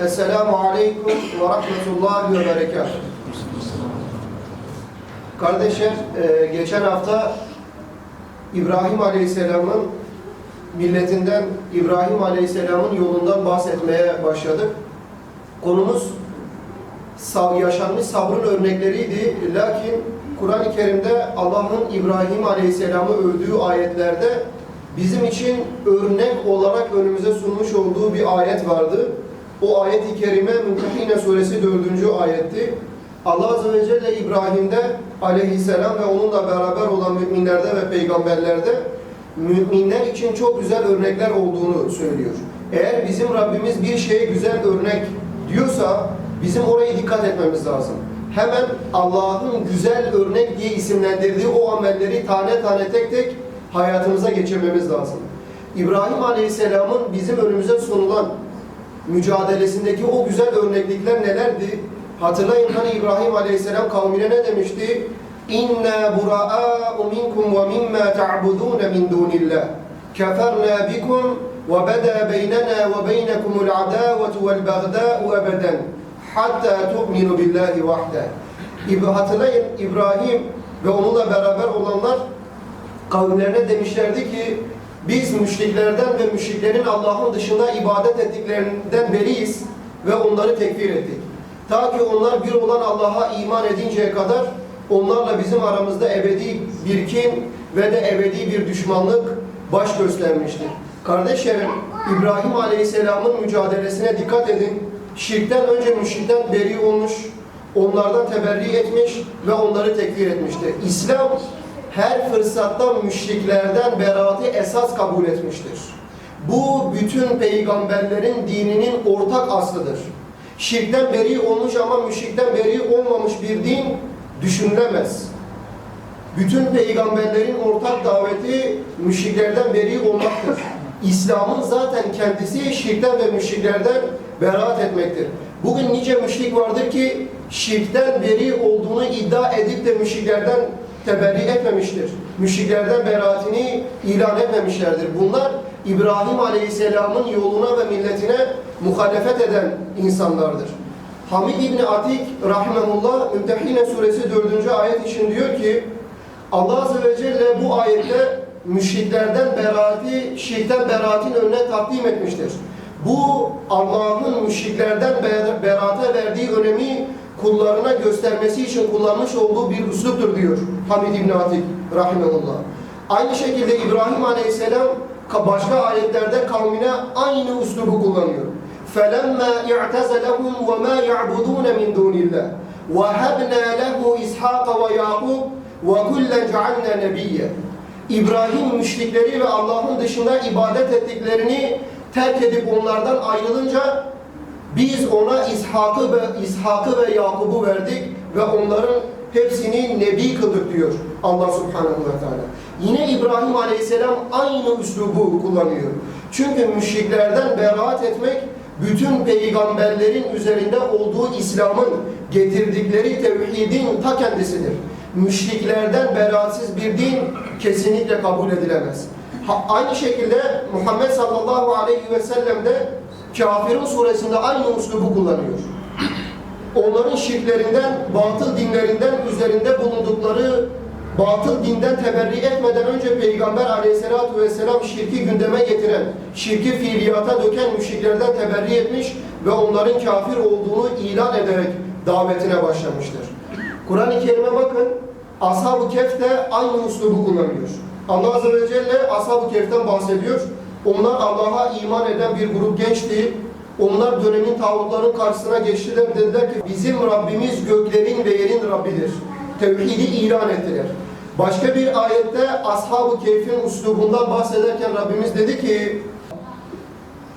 Esselamu Aleyküm ve Rahmetullahi ve Berekatuhu. Kardeşler, e, geçen hafta İbrahim Aleyhisselam'ın milletinden, İbrahim Aleyhisselam'ın yolundan bahsetmeye başladık. Konumuz yaşanmış sabrın örnekleriydi. Lakin Kur'an-ı Kerim'de Allah'ın İbrahim Aleyhisselam'ı övdüğü ayetlerde bizim için örnek olarak önümüze sunmuş olduğu bir ayet vardı. O ayet-i kerime Mümtehine suresi 4. ayetti. Allah Azze ve Celle İbrahim'de aleyhisselam ve onunla beraber olan müminlerde ve peygamberlerde müminler için çok güzel örnekler olduğunu söylüyor. Eğer bizim Rabbimiz bir şeye güzel örnek diyorsa bizim oraya dikkat etmemiz lazım. Hemen Allah'ın güzel örnek diye isimlendirdiği o amelleri tane tane tek tek hayatımıza geçirmemiz lazım. İbrahim Aleyhisselam'ın bizim önümüze sunulan mücadelesindeki o güzel örneklikler nelerdi? Hatırlayın hani İbrahim Aleyhisselam kavmine ne demişti? İnna buraa'u minkum ve mimma ta'budun min dunillah. Keferna bikum ve beda beynena ve beynekumul adavetu vel bagda'u ebeden hatta tu'minu billahi vahde. Hatırlayın İbrahim ve onunla beraber olanlar kavimlerine demişlerdi ki biz müşriklerden ve müşriklerin Allah'ın dışında ibadet ettiklerinden beriyiz ve onları tekfir ettik. Ta ki onlar bir olan Allah'a iman edinceye kadar onlarla bizim aramızda ebedi bir kin ve de ebedi bir düşmanlık baş göstermiştir. Kardeşlerim, İbrahim Aleyhisselam'ın mücadelesine dikkat edin. Şirkten önce müşrikten beri olmuş, onlardan teberri etmiş ve onları tekfir etmiştir. İslam her fırsatta müşriklerden beraati esas kabul etmiştir. Bu bütün peygamberlerin dininin ortak aslıdır. Şirkten beri olmuş ama müşrikten beri olmamış bir din düşünülemez. Bütün peygamberlerin ortak daveti müşriklerden beri olmaktır. İslam'ın zaten kendisi şirkten ve müşriklerden beraat etmektir. Bugün nice müşrik vardır ki şirkten beri olduğunu iddia edip de müşriklerden teberri etmemiştir. Müşriklerden beraatini ilan etmemişlerdir. Bunlar İbrahim Aleyhisselam'ın yoluna ve milletine muhalefet eden insanlardır. Hamid İbni Atik Rahimahullah Mümtehine Suresi 4. ayet için diyor ki Allah Azze ve Celle bu ayette müşriklerden beraati, şirkten beraatin önüne takdim etmiştir. Bu Allah'ın müşriklerden ber- beraate verdiği önemi kullarına göstermesi için kullanmış olduğu bir üsluptur diyor Hamid İbn Atik rahimehullah. Aynı şekilde İbrahim Aleyhisselam ka- başka ayetlerde kavmine aynı üslubu kullanıyor. فَلَمَّا اِعْتَزَلَهُمْ وَمَا يَعْبُدُونَ مِنْ دُونِ اللّٰهِ وَهَبْنَا لَهُ إِسْحَاقَ وَيَعْقُوبَ وَكُلًّا جَعَلْنَا نَبِيًّا İbrahim müşrikleri ve Allah'ın dışında ibadet ettiklerini terk edip onlardan ayrılınca biz ona İshak'ı ve İshak'ı ve Yakub'u verdik ve onların hepsini nebi kıldık diyor Allah Subhanahu ve Teala. Yine İbrahim Aleyhisselam aynı üslubu kullanıyor. Çünkü müşriklerden beraat etmek bütün peygamberlerin üzerinde olduğu İslam'ın getirdikleri tevhidin ta kendisidir. Müşriklerden beraatsiz bir din kesinlikle kabul edilemez. Ha, aynı şekilde Muhammed sallallahu aleyhi ve sellem de Kafirun suresinde aynı uslubu kullanıyor. Onların şirklerinden, batıl dinlerinden üzerinde bulundukları batıl dinden teberri etmeden önce Peygamber aleyhissalatu vesselam şirki gündeme getiren, şirki fiiliyata döken müşriklerden teberri etmiş ve onların kafir olduğunu ilan ederek davetine başlamıştır. Kur'an-ı Kerim'e bakın, Ashab-ı Kehf de aynı uslubu kullanıyor. Allah Azze ve Celle Ashab-ı Kehf'ten bahsediyor. Onlar Allah'a iman eden bir grup gençti. Onlar dönemin tağutların karşısına geçtiler. Dediler ki bizim Rabbimiz göklerin ve yerin Rabbidir. Tevhidi ilan ettiler. Başka bir ayette Ashab-ı Kehf'in uslubundan bahsederken Rabbimiz dedi ki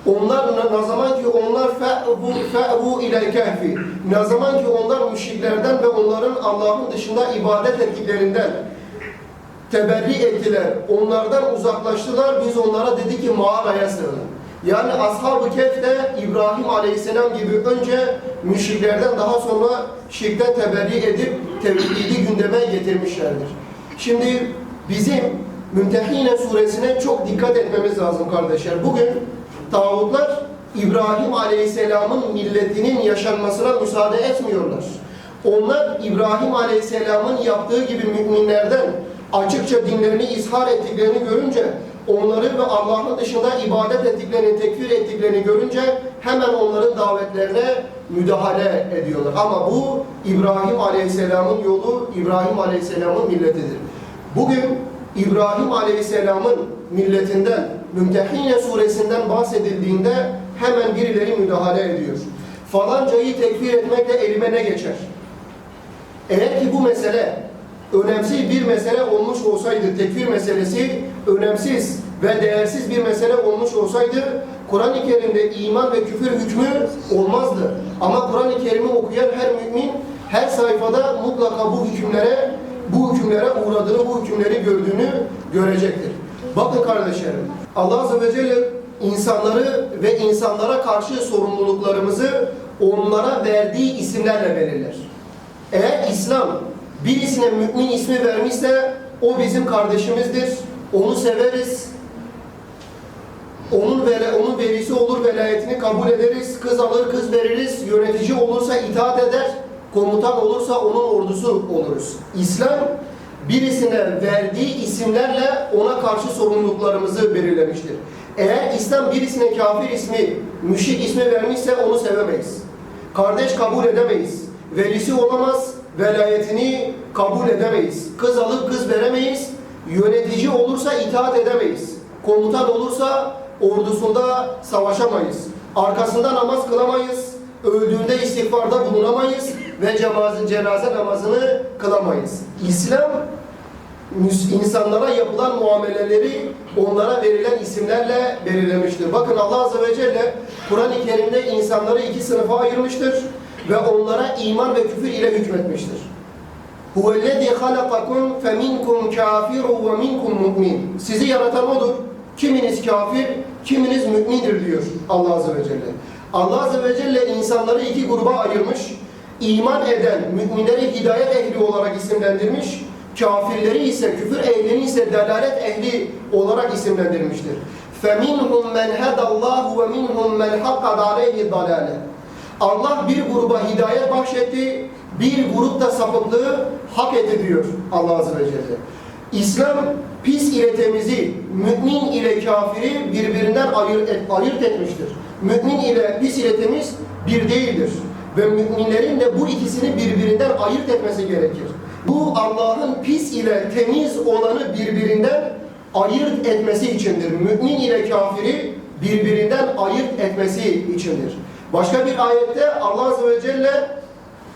onlar ne, zaman ki onlar fe'bu fe'bu ile kehfi. Ne zaman ki onlar müşriklerden ve onların Allah'ın dışında ibadet ettiklerinden teberri ettiler. Onlardan uzaklaştılar. Biz onlara dedi ki mağaraya sığının. Yani Ashab-ı Kehf de İbrahim Aleyhisselam gibi önce müşriklerden daha sonra şirkten teberri edip tevhidi gündeme getirmişlerdir. Şimdi bizim Mümtehine suresine çok dikkat etmemiz lazım kardeşler. Bugün tağutlar İbrahim Aleyhisselam'ın milletinin yaşanmasına müsaade etmiyorlar. Onlar İbrahim Aleyhisselam'ın yaptığı gibi müminlerden açıkça dinlerini izhar ettiklerini görünce, onları ve Allah'ın dışında ibadet ettiklerini, tekfir ettiklerini görünce hemen onların davetlerine müdahale ediyorlar. Ama bu İbrahim Aleyhisselam'ın yolu, İbrahim Aleyhisselam'ın milletidir. Bugün İbrahim Aleyhisselam'ın milletinden, Mümtehine suresinden bahsedildiğinde hemen birileri müdahale ediyor. Falancayı tekfir etmekle elime ne geçer? Eğer ki bu mesele önemsiz bir mesele olmuş olsaydı, tekfir meselesi önemsiz ve değersiz bir mesele olmuş olsaydı, Kur'an-ı Kerim'de iman ve küfür hükmü olmazdı. Ama Kur'an-ı Kerim'i okuyan her mümin her sayfada mutlaka bu hükümlere bu hükümlere uğradığını, bu hükümleri gördüğünü görecektir. Bakın kardeşlerim, Allah Azze ve Celle insanları ve insanlara karşı sorumluluklarımızı onlara verdiği isimlerle belirler. Eğer İslam birisine mümin ismi vermişse o bizim kardeşimizdir. Onu severiz. Onun vele, onun velisi olur, velayetini kabul ederiz. Kız alır, kız veririz. Yönetici olursa itaat eder. Komutan olursa onun ordusu oluruz. İslam birisine verdiği isimlerle ona karşı sorumluluklarımızı belirlemiştir. Eğer İslam birisine kafir ismi, müşrik ismi vermişse onu sevemeyiz. Kardeş kabul edemeyiz. Velisi olamaz, velayetini kabul edemeyiz. Kız alıp kız veremeyiz. Yönetici olursa itaat edemeyiz. Komutan olursa ordusunda savaşamayız. Arkasında namaz kılamayız. Öldüğünde istiğfarda bulunamayız ve cenaze, namazını kılamayız. İslam insanlara yapılan muameleleri onlara verilen isimlerle belirlemiştir. Bakın Allah Azze ve Celle Kur'an-ı Kerim'de insanları iki sınıfa ayırmıştır ve onlara iman ve küfür ile hükmetmiştir. Huvellezî halakakum feminkum kafirun ve minkum mu'min. Sizi yaratan odur. Kiminiz kafir, kiminiz mümindir diyor Allah Azze ve Celle. Allah Azze ve Celle insanları iki gruba ayırmış. İman eden müminleri hidayet ehli olarak isimlendirmiş. Kafirleri ise, küfür ehlini ise delalet ehli olarak isimlendirmiştir. فَمِنْهُمْ مَنْ هَدَى اللّٰهُ وَمِنْهُمْ مَنْ حَقَّدْ عَلَيْهِ ضَلَالَةً Allah bir gruba hidayet bahşetti, bir grup da sapıklığı hak etti diyor Allah Azze ve Celle. İslam pis ile temizi, mümin ile kafiri birbirinden ayırt, ayırt etmiştir. Mümin ile pis ile temiz bir değildir. Ve müminlerin de bu ikisini birbirinden ayırt etmesi gerekir. Bu Allah'ın pis ile temiz olanı birbirinden ayırt etmesi içindir. Mümin ile kafiri birbirinden ayırt etmesi içindir. Başka bir ayette Allah Azze ve Celle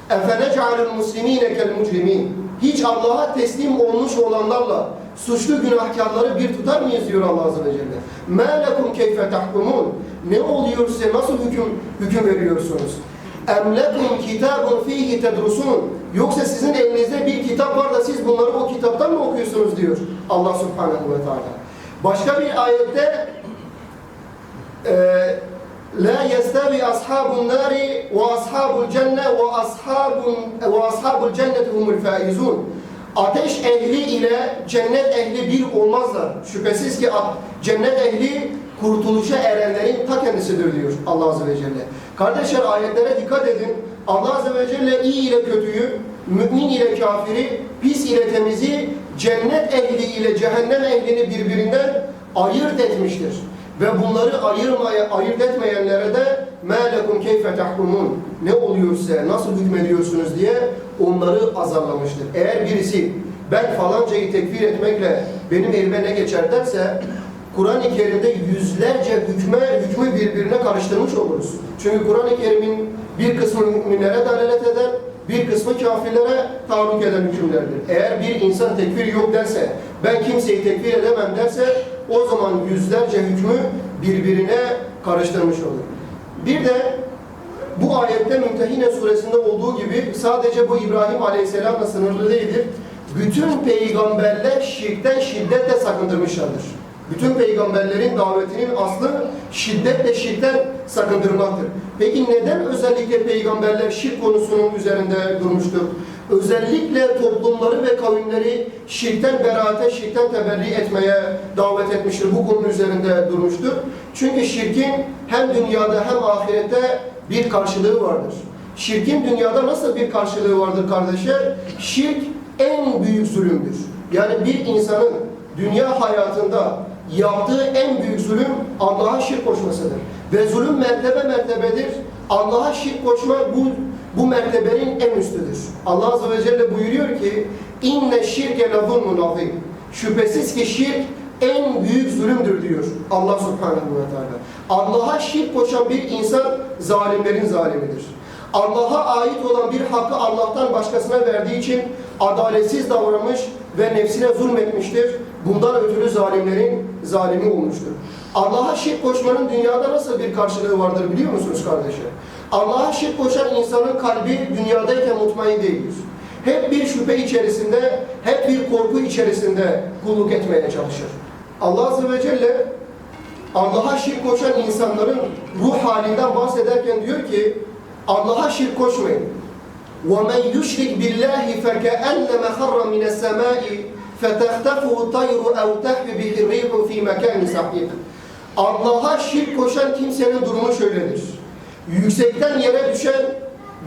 اَفَنَجْعَلُ الْمُسْلِم۪ينَ كَالْمُجْرِم۪ينَ Hiç Allah'a teslim olmuş olanlarla suçlu günahkarları bir tutar mıyız diyor Allah Azze ve Celle. مَا لَكُمْ كَيْفَ تَحْكُمُونَ Ne oluyor size nasıl hüküm, hüküm veriyorsunuz? اَمْ لَكُمْ كِتَابٌ ف۪يهِ تَدْرُسُونَ Yoksa sizin elinizde bir kitap var da siz bunları o kitaptan mı okuyorsunuz diyor Allah Subhanahu ve Teala. Başka bir ayette eee La yestavi ashabun nari ve ashabul cennet ve ashabun ve ashabul cennet humul faizun. Ateş ehli ile cennet ehli bir olmazlar. Şüphesiz ki cennet ehli kurtuluşa erenlerin ta kendisidir diyor Allah Azze ve Celle. Kardeşler ayetlere dikkat edin. Allah Azze ve Celle iyi ile kötüyü, mümin ile kafiri, pis ile temizi, cennet ehli ile cehennem ehlini birbirinden ayırt etmiştir. Ve bunları ayırmaya, ayırt etmeyenlere de مَا لَكُمْ كَيْفَ تَحْكُمُونَ Ne oluyor size, nasıl hükmediyorsunuz diye onları azarlamıştır. Eğer birisi ben falancayı tekfir etmekle benim elime ne geçer derse Kur'an-ı Kerim'de yüzlerce hükme, hükmü birbirine karıştırmış oluruz. Çünkü Kur'an-ı Kerim'in bir kısmı müminlere dalalet eder, bir kısmı kafirlere tahallük eden hükümlerdir. Eğer bir insan tekfir yok derse, ben kimseyi tekfir edemem derse, o zaman yüzlerce hükmü birbirine karıştırmış olur. Bir de bu ayette Mümtehine suresinde olduğu gibi sadece bu İbrahim Aleyhisselam'la sınırlı değildir. Bütün peygamberler şirkten şiddetle sakındırmışlardır. Bütün peygamberlerin davetinin aslı şiddetle şirkten sakındırmaktır. Peki neden özellikle peygamberler şirk konusunun üzerinde durmuştur? özellikle toplumları ve kavimleri şirkten beraate, şirkten teberri etmeye davet etmiştir. Bu konu üzerinde durmuştur. Çünkü şirkin hem dünyada hem ahirette bir karşılığı vardır. Şirkin dünyada nasıl bir karşılığı vardır kardeşler? Şirk en büyük zulümdür. Yani bir insanın dünya hayatında yaptığı en büyük zulüm Allah'a şirk koşmasıdır. Ve zulüm mertebe mertebedir. Allah'a şirk koşma bu bu mertebenin en üstüdür. Allah Azze ve Celle buyuruyor ki inne şirke la zulmun azim. Şüphesiz ki şirk en büyük zulümdür diyor Allah Subhanahu ve Teala. Allah'a şirk koşan bir insan zalimlerin zalimidir. Allah'a ait olan bir hakkı Allah'tan başkasına verdiği için adaletsiz davranmış ve nefsine zulmetmiştir. Bundan ötürü zalimlerin zalimi olmuştur. Allah'a şirk koşmanın dünyada nasıl bir karşılığı vardır biliyor musunuz kardeşler? Allah'a şirk koşan insanın kalbi dünyadayken mutmain değildir. Hep bir şüphe içerisinde, hep bir korku içerisinde kulluk etmeye çalışır. Allah Azze ve Celle Allah'a şirk koşan insanların ruh halinden bahsederken diyor ki Allah'a şirk koşmayın. وَمَنْ يُشْرِكْ بِاللّٰهِ فَكَأَنَّمَ خَرَّ مِنَ السَّمَاءِ فَتَخْتَفُهُ الطَّيْرُ اَوْ تَحْوِ بِهِ الرِّيحُ فِي مَكَانِ سَحِيقٍ Allah'a şirk koşan kimsenin durumu şöyledir. Yüksekten yere düşen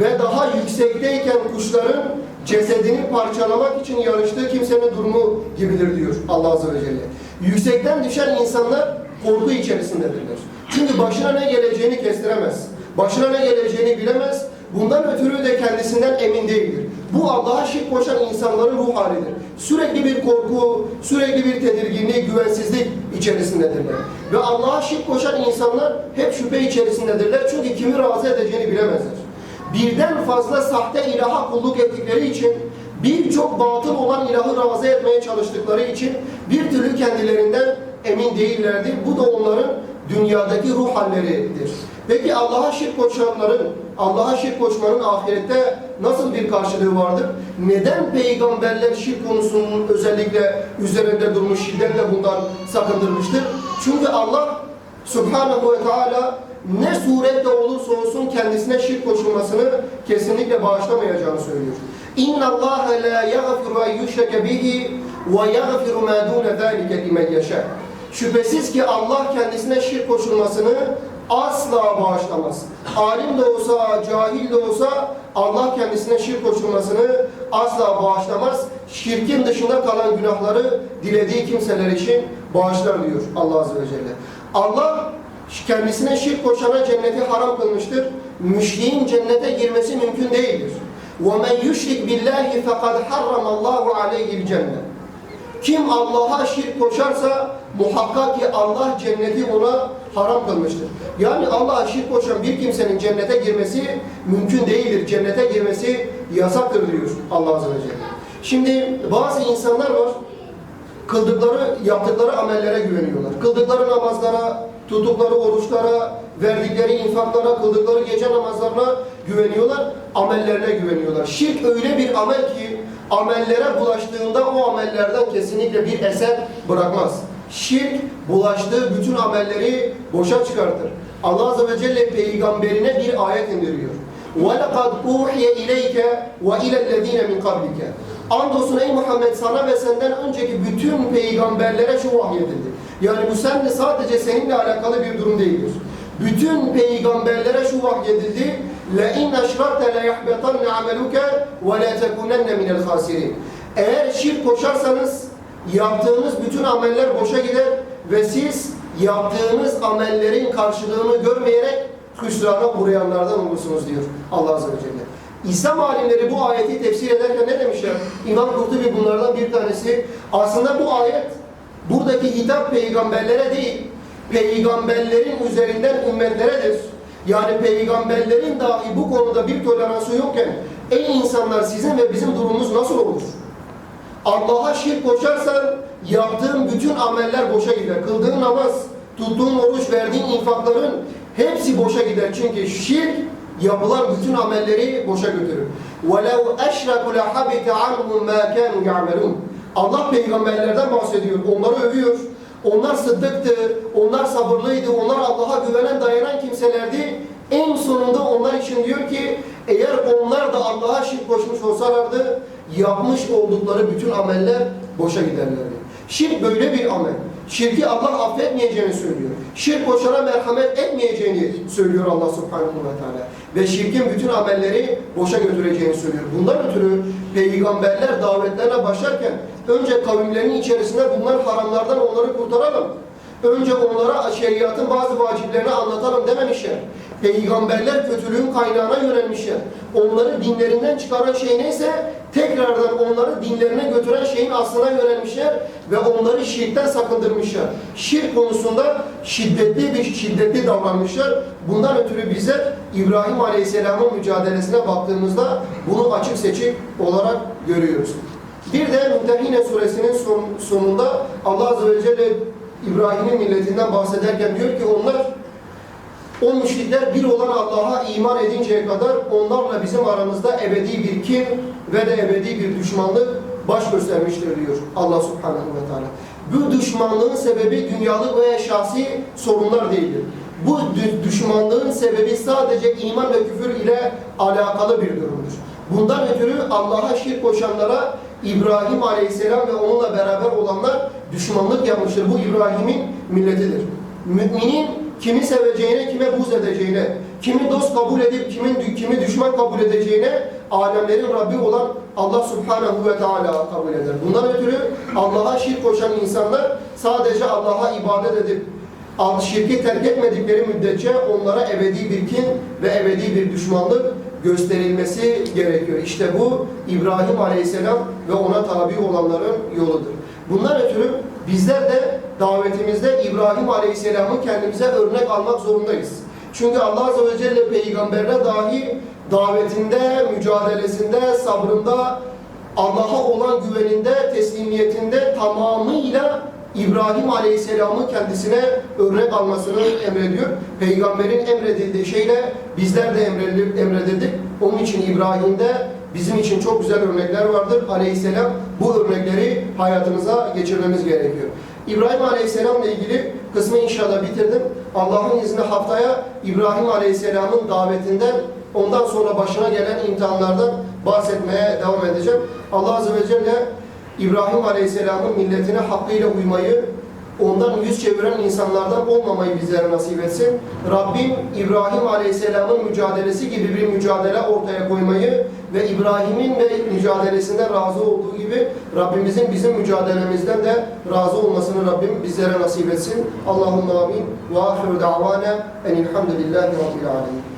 ve daha yüksekteyken kuşların cesedini parçalamak için yarıştığı kimsenin durumu gibidir diyor Allah Azze ve Celle. Yüksekten düşen insanlar korku içerisindedirler. Çünkü başına ne geleceğini kestiremez. Başına ne geleceğini bilemez. Bundan ötürü de kendisinden emin değildir. Bu Allah'a şirk koşan insanların ruh halidir. Sürekli bir korku, sürekli bir tedirginlik, güvensizlik içerisindedirler. Ve Allah'a şirk koşan insanlar hep şüphe içerisindedirler. Çünkü kimi razı edeceğini bilemezler. Birden fazla sahte ilaha kulluk ettikleri için birçok batıl olan ilahı razı etmeye çalıştıkları için bir türlü kendilerinden emin değillerdir. Bu da onların dünyadaki ruh halleridir. Peki Allah'a şirk koşanların, Allah'a şirk koşmanın ahirette nasıl bir karşılığı vardır? Neden peygamberler şirk konusunun özellikle üzerinde durmuş, şiddetle bundan sakındırmıştır? Çünkü Allah Subhanahu ve Teala ne surette olursa olsun kendisine şirk koşulmasını kesinlikle bağışlamayacağını söylüyor. İnna Allah la yaghfiru en yushrake bihi ve yaghfiru ma dun zalika limen yasha. Şüphesiz ki Allah kendisine şirk koşulmasını asla bağışlamaz. Alim de olsa, cahil de olsa Allah kendisine şirk koşulmasını asla bağışlamaz. Şirkin dışında kalan günahları dilediği kimseler için bağışlar diyor Allah Azze ve Celle. Allah kendisine şirk koşana cenneti haram kılmıştır. Müşriğin cennete girmesi mümkün değildir. وَمَنْ يُشْرِكْ بِاللّٰهِ فَقَدْ حَرَّمَ اللّٰهُ عَلَيْهِ الْجَنَّةِ Kim Allah'a şirk koşarsa muhakkak ki Allah cenneti ona haram kılmıştır. Yani Allah'a şirk koşan bir kimsenin cennete girmesi mümkün değildir. Cennete girmesi yasaktır diyor Allah Azze ve Celle. Şimdi bazı insanlar var, kıldıkları, yaptıkları amellere güveniyorlar. Kıldıkları namazlara, tuttukları oruçlara, verdikleri infaklara, kıldıkları gece namazlarına güveniyorlar, amellerine güveniyorlar. Şirk öyle bir amel ki amellere bulaştığında o amellerden kesinlikle bir eser bırakmaz Şirk bulaştığı bütün amelleri boşa çıkartır. Allah Azze ve Celle peygamberine bir ayet indiriyor. وَلَقَدْ اُوحِيَ اِلَيْكَ وَاِلَى الَّذ۪ينَ مِنْ قَبْلِكَ Andolsun ey Muhammed sana ve senden önceki bütün peygamberlere şu vahyedildi. Yani bu seninle sadece seninle alakalı bir durum değildir. Bütün peygamberlere şu vahyedildi. لَاِنْ اَشْرَكْتَ لَيَحْبَطَنَّ عَمَلُكَ وَلَا تَكُونَنَّ مِنَ الْخَاسِرِينَ Eğer şirk koşarsanız yaptığınız bütün ameller boşa gider ve siz yaptığınız amellerin karşılığını görmeyerek hüsrana uğrayanlardan olursunuz diyor Allah Azze ve Celle. İslam alimleri bu ayeti tefsir ederken ne demişler? İmam Kurtubi bunlardan bir tanesi. Aslında bu ayet buradaki hitap peygamberlere değil, peygamberlerin üzerinden ümmetleredir. Yani peygamberlerin dahi bu konuda bir toleransı yokken ey insanlar sizin ve bizim durumumuz nasıl olur? Allah'a şirk koşarsan yaptığın bütün ameller boşa gider. Kıldığın namaz, tuttuğun oruç, verdiğin infakların hepsi boşa gider. Çünkü şirk yapılan bütün amelleri boşa götürür. وَلَوْ اَشْرَكُ لَحَبِتَ عَنْهُمْ مَا كَانُوا يَعْمَلُونَ Allah peygamberlerden bahsediyor, onları övüyor. Onlar sıddıktı, onlar sabırlıydı, onlar Allah'a güvenen, dayanan kimselerdi. En sonunda onlar için diyor ki, eğer onlar da Allah'a şirk koşmuş olsalardı, yapmış oldukları bütün ameller boşa giderlerdi. Şirk böyle bir amel. Şirki Allah affetmeyeceğini söylüyor. Şirk koşana merhamet etmeyeceğini söylüyor Allah subhanahu ve teala. Ve şirkin bütün amelleri boşa götüreceğini söylüyor. Bundan ötürü peygamberler davetlerine başlarken önce kavimlerinin içerisinde bunlar haramlardan onları kurtaralım. Önce onlara şeriatın bazı vaciplerini anlatalım dememişler. Peygamberler kötülüğün kaynağına yönelmişler. Onları dinlerinden çıkaran şey neyse tekrardan onları dinlerine götüren şeyin aslına yönelmişler ve onları şirkten sakındırmışlar. Şirk konusunda şiddetli bir şiddetli davranmışlar. Bundan ötürü bizler İbrahim Aleyhisselam'ın mücadelesine baktığımızda bunu açık seçik olarak görüyoruz. Bir de Mümtehine suresinin son, sonunda Allah Azze ve Celle İbrahim'in milletinden bahsederken diyor ki onlar o müşrikler bir olan Allah'a iman edinceye kadar onlarla bizim aramızda ebedi bir kin ve de ebedi bir düşmanlık baş göstermiştir diyor Allah Subhanahu ve Teala. Bu düşmanlığın sebebi dünyalık veya şahsi sorunlar değildir. Bu dü- düşmanlığın sebebi sadece iman ve küfür ile alakalı bir durumdur. Bundan ötürü Allah'a şirk koşanlara İbrahim Aleyhisselam ve onunla beraber olanlar düşmanlık yapmıştır. Bu İbrahim'in milletidir. Müminin kimi seveceğine, kime buz edeceğine, kimi dost kabul edip kimin kimi düşman kabul edeceğine alemlerin Rabbi olan Allah Subhanahu ve Teala kabul eder. Bundan ötürü Allah'a şirk koşan insanlar sadece Allah'a ibadet edip şirki terk etmedikleri müddetçe onlara ebedi bir kin ve ebedi bir düşmanlık gösterilmesi gerekiyor. İşte bu İbrahim Aleyhisselam ve ona tabi olanların yoludur. Bundan ötürü bizler de davetimizde İbrahim Aleyhisselam'ı kendimize örnek almak zorundayız. Çünkü Allah Azze ve Celle peygamberine dahi davetinde, mücadelesinde, sabrında, Allah'a olan güveninde, teslimiyetinde tamamıyla İbrahim Aleyhisselam'ı kendisine örnek almasını emrediyor. Peygamberin emredildiği şeyle bizler de emredildik. Onun için İbrahim'de bizim için çok güzel örnekler vardır. Aleyhisselam bu örnekleri hayatımıza geçirmemiz gerekiyor. İbrahim Aleyhisselam'la ilgili kısmı inşallah bitirdim. Allah'ın izniyle haftaya İbrahim Aleyhisselam'ın davetinden ondan sonra başına gelen imtihanlardan bahsetmeye devam edeceğim. Allah Azze ve Celle İbrahim Aleyhisselam'ın milletine hakkıyla uymayı, ondan yüz çeviren insanlardan olmamayı bizlere nasip etsin. Rabbim İbrahim Aleyhisselam'ın mücadelesi gibi bir mücadele ortaya koymayı ve İbrahim'in ve mücadelesinden razı olduğu gibi Rabbimizin bizim mücadelemizden de razı olmasını Rabbim bizlere nasip etsin. Allahümme amin. Ve ahiru da'vana enilhamdülillahi rabbil alemin.